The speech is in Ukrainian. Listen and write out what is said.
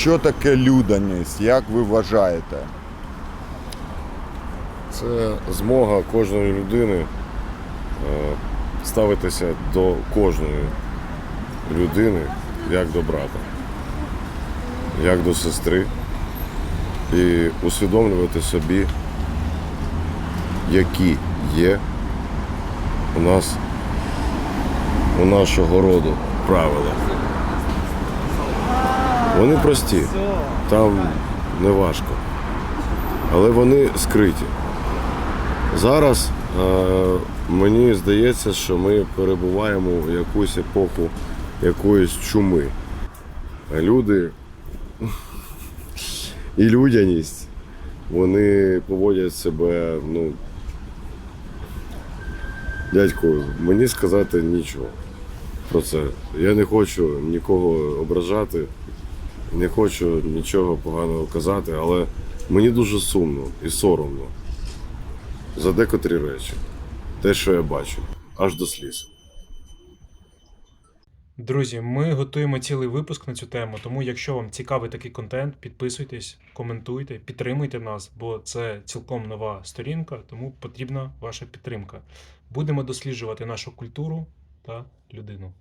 Що таке людяність? Як ви вважаєте? Це змога кожної людини е, ставитися до кожної людини як до брата, як до сестри, і усвідомлювати собі, які є у нас у нашого роду правила. Вони прості, там не важко, але вони скриті. Зараз е, мені здається, що ми перебуваємо в якусь епоху якоїсь чуми. Люди і людяність, вони поводять себе, ну. Дядько, мені сказати нічого про це. Я не хочу нікого ображати, не хочу нічого поганого казати, але мені дуже сумно і соромно за декотрі речі. Те, що я бачу, аж до сліз. Друзі, ми готуємо цілий випуск на цю тему, тому якщо вам цікавий такий контент, підписуйтесь, коментуйте, підтримуйте нас, бо це цілком нова сторінка, тому потрібна ваша підтримка. Будемо досліджувати нашу культуру та людину.